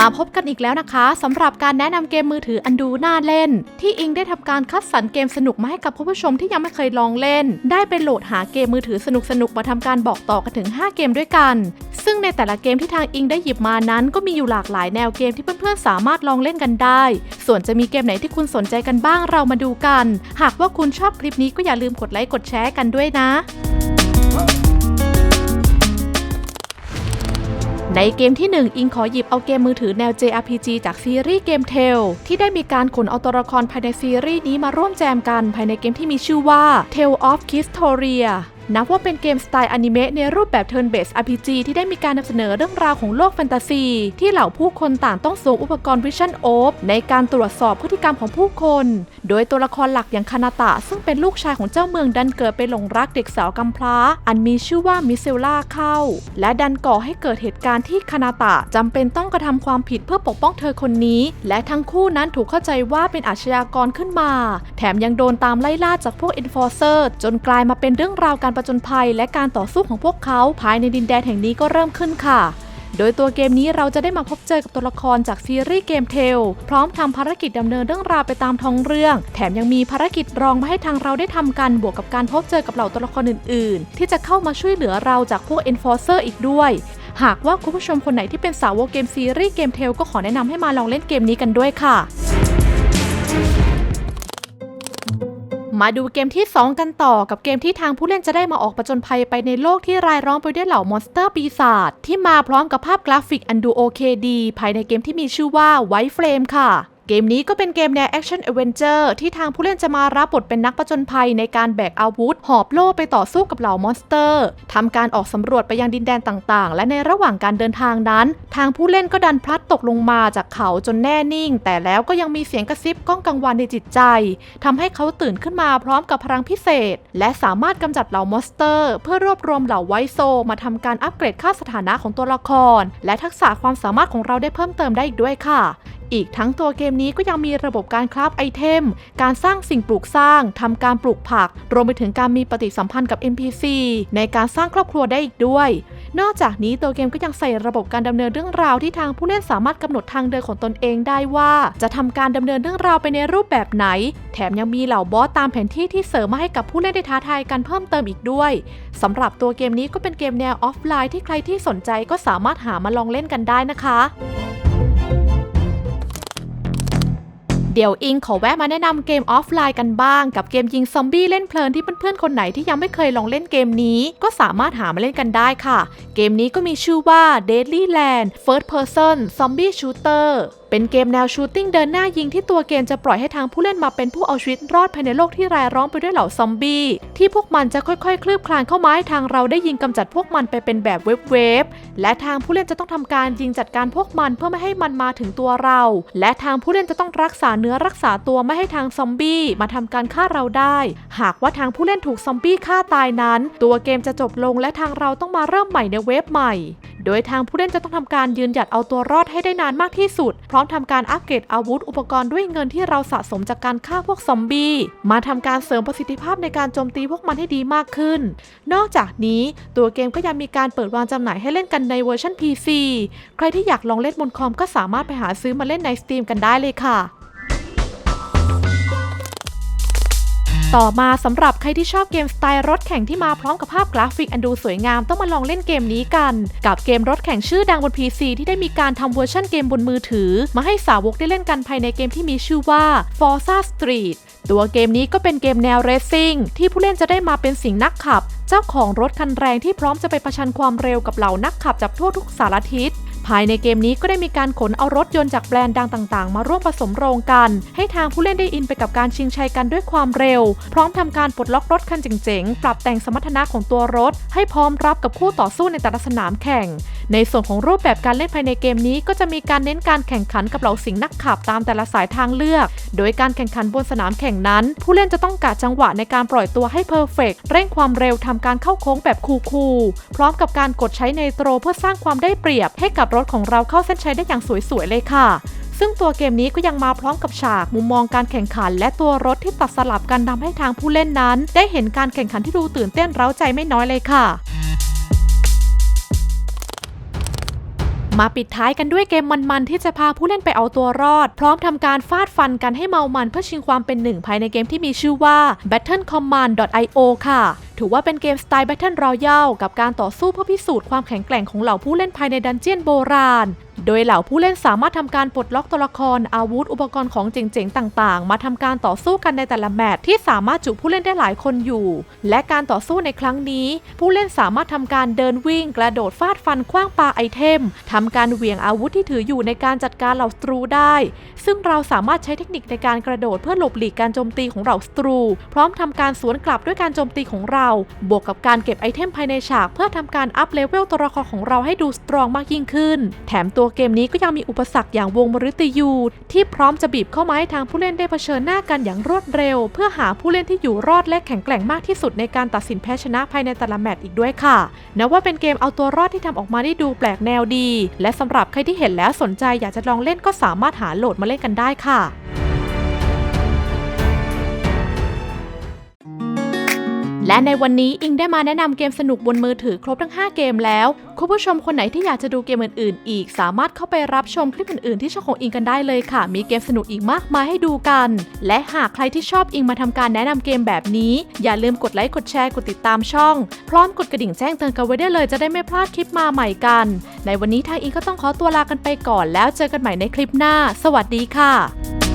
มาพบกันอีกแล้วนะคะสำหรับการแนะนำเกมมือถืออันดูน่าเล่น ที่อิงได้ทำการคัดสรรเกมสนุกมาให้กับผู้ชมที่ยังไม่เคยลองเล่น ได้ไปโหลดหาเกมมือถือสนุกๆมาทำการบอกต่อกันถึง 5 เกมด้วยกัน ซึ่งในแต่ละเกมที่ทางอิงได้หยิบมานั้น ก็มีอยู่หลากหลายแนวเกมที่เพื่อนๆสามารถลองเล่นกันได้ ส่วนจะมีเกมไหนที่คุณสนใจกันบ้างเรามาดูกัน หากว่าคุณชอบคลิปนี้ก็อย่าลืมกดไลค์กดแชร์กันด้วยนะ ในเกมที่ 1 อิงขอหยิบเอาเกมมือถือแนว JRPG จากซีรีส์เกมเทลที่ได้มีการขนเอาตัวละครภายในซีรีส์นี้มาร่วมแจมกันภายในเกมที่มีชื่อว่า Tale of Kistoria นับว่าเป็นเกมสไตล์อนิเมะในรูปแบบ Turn Based RPG ที่ได้มีการนำเสนอเรื่องราวของโลกแฟนตาซี ที่เหล่าผู้คนต่างต้องสวมอุปกรณ์ Vision o p ในการตรวจสอบพฤติกรรมของผู้คน โดยตัวละครหลักอย่างคานาตะ ซึ่งเป็นลูกชายของเจ้าเมืองดันเกิดไปหลงรักเด็กสาวกำพร้า อันมีชื่อว่ามิเซลล่าเข้า และดันก่อให้เกิดเหตุการณ์ที่คานาตะจำเป็นต้องกระทำความผิดเพื่อปกป้องเธอคนนี้ และทั้งคู่นั้นถูกเข้าใจว่าเป็นอาชญากรขึ้นมา แถมยังโดนตามไล่ล่าจากพวก Enforcer จนกลายมาเป็นเรื่องราวการประจนภัย และการต่อสู้ของพวกเขาภายในดินแดนแห่งนี้ก็เริ่มขึ้นค่ะ โดยตัวเกมนี้เราจะได้มาพบเจอกับตัวละครจากซีรีส์เกมเทลพร้อมทำภารกิจดำเนินเรื่องราวไปตามท้องเรื่อง แถมยังมีภารกิจรองมาให้ทางเราได้ทำกันบวกกับการพบเจอกับเหล่าตัวละครอื่น ๆ ที่จะเข้ามาช่วยเหลือเราจากพวก Enforcer อีกด้วยหากว่าคุณผู้ชมคนไหนที่เป็นสาวกเกมซีรีส์เกมเทลก็ขอแนะนำให้มาลองเล่นเกมนี้กันด้วยค่ะ มาดูเกมที่ 2 กันต่อกับเกมที่ทางผู้เล่นจะได้มาออกประจนภัยไปในโลกที่รายล้อมไปด้วยเหล่ามอนสเตอร์ปีศาจที่มาพร้อมกับภาพกราฟิกอันดูโอเคดี ภายในเกมที่มีชื่อว่าไวท์เฟรมค่ะ เกมนี้ก็เป็นเกมแนวแอคชั่นเอเวนเจอร์ที่ทางผู้เล่นจะมารับบทเป็นนักประจนภัยในการแบกอาวุธ หอบโล่ไปต่อสู้กับเหล่ามอนสเตอร์ทำการออกสำรวจไปยังดินแดนต่างๆ และในระหว่างการเดินทางนั้น ทางผู้เล่นก็ดันพลัดตกลงมาจากเขาจนแน่นิ่ง แต่แล้วก็ยังมีเสียงกระซิบก้องกังวานในจิตใจทำให้เขาตื่นขึ้นมาพร้อมกับพลังพิเศษ และสามารถกำจัดเหล่ามอนสเตอร์ เพื่อรวบรวมเหล่าไวโซ มาทำการอัปเกรดค่าสถานะของตัวละคร และทักษะความสามารถของเราได้เพิ่มเติมได้อีกด้วยค่ะ อีกทั้งตัวเกมนี้ก็ยังมีระบบการคราฟไอเทม การสร้างสิ่งปลูกสร้างทำการปลูกผัก รวมไปถึงการมีปฏิสัมพันธ์กับ NPC ในการสร้างครอบครัวได้อีกด้วย นอกจากนี้ตัวเกมก็ยังใส่ระบบการดำเนินเรื่องราวที่ทางผู้เล่นสามารถกำหนดทางเดินของตนเองได้ว่า จะทำการดำเนินเรื่องราวไปในรูปแบบไหน แถมยังมีเหล่าบอสตามแผนที่ที่เสริมมาให้กับผู้เล่นได้ท้าทายกันเพิ่มเติมอีกด้วยสำหรับตัวเกมนี้ก็เป็นเกมแนวออฟไลน์ที่ใครที่สนใจก็สามารถหามาลองเล่นกันได้นะคะ เดี๋ยวอิงขอแวะมาแนะนำเกมออฟไลน์กันบ้าง กับเกมยิงซอมบี้เล่นเพลินที่เพื่อนๆคนไหนที่ยังไม่เคยลองเล่นเกมนี้ ก็สามารถหามาเล่นกันได้ค่ะ เกมนี้ก็มีชื่อว่า Deadly Land First Person Zombie Shooter เป็นเกมแนวชูตติ้งเดินหน้ายิงที่ตัวเกมจะปล่อยให้ทางผู้เล่นมาเป็นผู้เอาชีวิตรอดภายในโลกที่รายล้อมไปด้วยเหล่าซอมบี้ที่พวกมันจะค่อยๆ คลืบคลานเข้ามาให้ทางเราได้ยิงกำจัดพวกมันไปเป็นแบบเวฟๆและทางผู้เล่นจะต้องทำการยิงจัดการพวกมันเพื่อไม่ให้มันมาถึงตัวเรา และทางผู้เล่นจะต้องรักษาเนื้อรักษาตัวไม่ให้ทางซอมบี้มาทำการฆ่าเราได้ หากว่าทางผู้เล่นถูกซอมบี้ฆ่าตายนั้น ตัวเกมจะจบลงและทางเราต้องมาเริ่มใหม่ในเวฟใหม่ โดยทางผู้เล่นจะต้องทำการยืนหยัดเอาตัวรอดให้ได้นานมากที่สุด พร้อมทำการอัปเกรดอาวุธอุปกรณ์ด้วยเงินที่เราสะสมจากการฆ่าพวกซอมบี้มาทำการเสริมประสิทธิภาพในการโจมตีพวกมันให้ดีมากขึ้น นอกจากนี้ตัวเกมก็ยังมีการเปิดวางจำหน่ายให้เล่นกันในเวอร์ชัน PC ใครที่อยากลองเล่นบนคอมก็สามารถไปหาซื้อมาเล่นใน Steam กันได้เลยค่ะ ต่อมาสำหรับใครที่ชอบเกมสไตล์รถแข่งที่มาพร้อมกับภาพกราฟิกอันดูสวยงามต้องมาลองเล่นเกมนี้กัน กับเกมรถแข่งชื่อดังบน PC ที่ได้มีการทำเวอร์ชันเกมบนมือถือ มาให้สาวกได้เล่นกันภายในเกมที่มีชื่อว่า Forza Street ตัวเกมนี้ก็เป็นเกมแนวเรซซิ่งที่ผู้เล่นจะได้มาเป็นสิ่งนักขับ เจ้าของรถคันแรงที่พร้อมจะไปประชันความเร็วกับเหล่านักขับจากทั่วทุกสารทิศ ภายในเกมนี้ก็ได้มีการขนเอารถยนต์จากแบรนด์ดังต่างๆ มาร่วมผสมโรงกัน ให้ทางผู้เล่นได้อินไปกับการชิงชัยกันด้วยความเร็ว พร้อมทำการปลดล็อกรถคันเจ๋งๆ ปรับแต่งสมรรถนะของตัวรถ ให้พร้อมรับกับคู่ต่อสู้ในแต่ละสนามแข่ง ในส่วนของรูปแบบการเล่นภายในเกมนี้ ก็จะมีการเน้นการแข่งขันกับเหล่าสิงห์นักขับตามแต่ละสายทางเลือก โดยการแข่งขันบนสนามแข่งนั้น ผู้เล่นจะต้องกะจังหวะในการปล่อยตัวให้เพอร์เฟกเร่งความเร็วทำการเข้าโค้งแบบคูลๆพร้อมกับการกดใช้ในโตรเพื่อสร้างความได้เปรียบ ให้กับรถของเราเข้าเส้นชัยได้อย่างสวยๆเลยค่ะซึ่งตัวเกมนี้ก็ยังมาพร้อมกับฉากมุมมองการแข่งขัน และตัวรถที่ตัดสลับกันทำให้ทางผู้เล่นนั้น ได้เห็นการแข่งขันที่ดูตื่นเต้นเร้าใจไม่น้อยเลยค่ะ มาปิดท้ายกันด้วยเกมมันๆ ที่จะพาผู้เล่นไปเอาตัวรอด พร้อมทำการฟาดฟันกันให้เมามันเพื่อชิงความเป็นหนึ่งภายในเกมที่มีชื่อว่า battlecommand.io ค่ะ ถือว่าเป็นเกมสไตล์ Battle Royale กับการต่อสู้เพื่อพิสูจน์ความแข็งแกร่งของเหล่าผู้เล่นภายในดันเจียนโบราณ โดยเหล่าผู้เล่นสามารถทำการปลดล็อกตัวละคร อาวุธอุปกรณ์ของเจ๋งๆ ต่างๆ มาทำการต่อสู้กันในแต่ละแมตช์ที่สามารถจุผู้เล่นได้หลายคนอยู่ และการต่อสู้ในครั้งนี้ ผู้เล่นสามารถทำการเดินวิ่ง กระโดดฟาดฟันคว้างปาไอเทมทำการเหวี่ยงอาวุธที่ถืออยู่ในการจัดการเหล่าศัตรูได้ ซึ่งเราสามารถใช้เทคนิคในการกระโดดเพื่อหลบหลีกการโจมตีของเหล่าศัตรู พร้อมทำการสวนกลับด้วยการโจมตีของเราบวกกับการเก็บไอเทมภายในฉาก เพื่อทำการอัพเลเวลตัวละครของเราให้ดูสตรองมากยิ่งขึ้น แถมตัวเกมนี้ก็ยังมีอุปสรรคอย่างวงมฤตยูที่พร้อมจะบีบเข้ามาให้ทางผู้เล่นได้เผชิญหน้ากันอย่างรวดเร็ว เพื่อหาผู้เล่นที่อยู่รอดและแข็งแกร่งมากที่สุดในการตัดสินแพ้ชนะภายในแต่ละแมตช์อีกด้วยค่ะนับว่าเป็นเกมเอาตัวรอดที่ทำออกมาได้ดูแปลกแนวดี และสำหรับใครที่เห็นแล้วสนใจอยากจะลองเล่นก็สามารถหาโหลดมาเล่นกันได้ค่ะ และในวันนี้อิงได้มาแนะนำเกมสนุกบนมือถือครบทั้ง 5 เกมแล้ว คุณผู้ชมคนไหนที่อยากจะดูเกมอื่นๆ อีก สามารถเข้าไปรับชมคลิปอื่นๆ ที่ช่องของอิงกันได้เลยค่ะ มีเกมสนุกอีกมากมายให้ดูกัน และหากใครที่ชอบอิงมาทำการแนะนำเกมแบบนี้ อย่าลืมกดไลค์กดแชร์กดติดตามช่อง พร้อมกดกระดิ่งแจ้งเตือนกันไว้ได้เลยจะได้ไม่พลาดคลิปมาใหม่กัน ในวันนี้ทางอิงก็ต้องขอตัวลากันไปก่อนแล้วเจอกันใหม่ในคลิปหน้า สวัสดีค่ะ